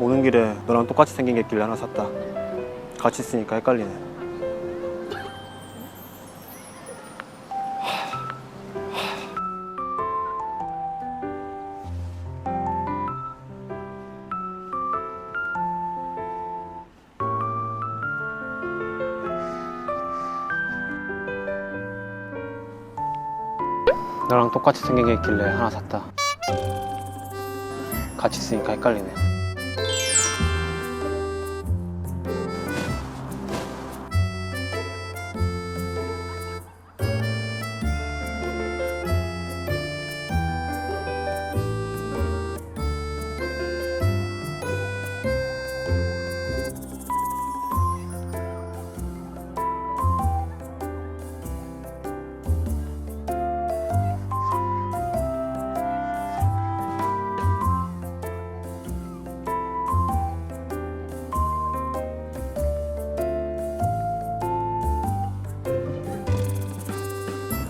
오는 길에 너랑 똑같이 생긴 게 있길래 하나 샀다. 같이 쓰니까 헷갈리네. 너랑 똑같이 생긴 게 있길래 하나 샀다. 같이 쓰니까 헷갈리네.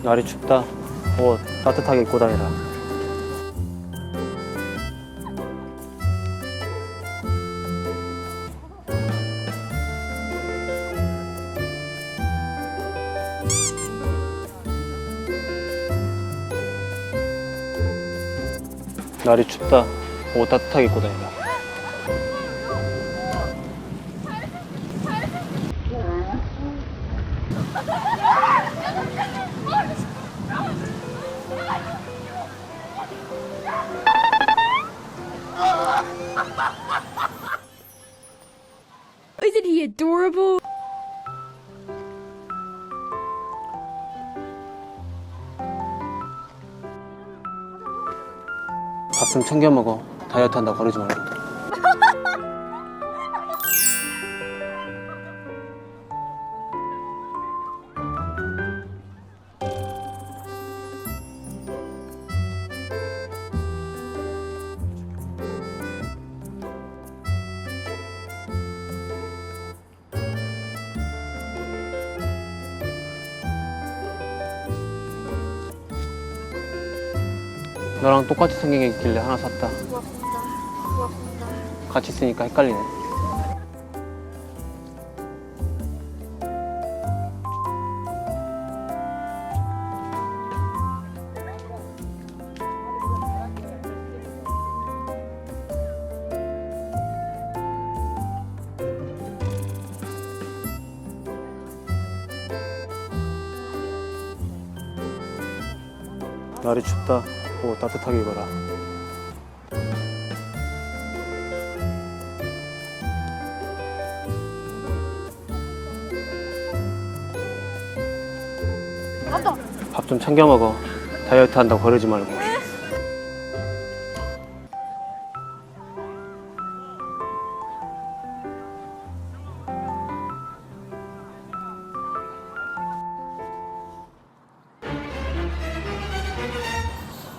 날이 춥다. 옷 따뜻하게 입고 다니라. 날이 춥다. 옷 따뜻하게 입고 다니라. He adorable? 밥 좀 챙겨 먹어. 다이어트 한다 거르지 말고. 너랑 똑같이 생긴 게 있길래 하나 샀다. 고맙습니다. 고맙습니다. 같이 쓰니까 헷갈리네. 날이 춥다. 옷 따뜻하게 입어라. 맞다. 밥좀 챙겨 먹어. 다이어트 한다고 거르지 말고.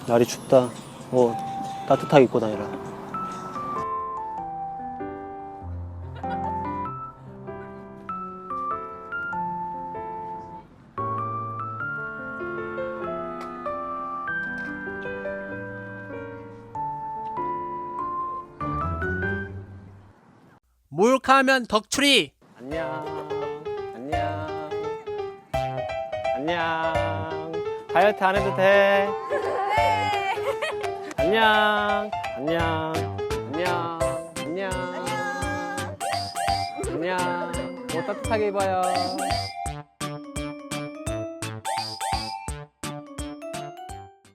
날이 춥다. 옷 따뜻하게 입고 다니라. 몰카하면 덕출이 안녕. 안녕. 안녕. 다이어트 안 해도 돼. 안녕. 안녕. 안녕. 안녕. 안녕. 옷 따뜻하게 입어요.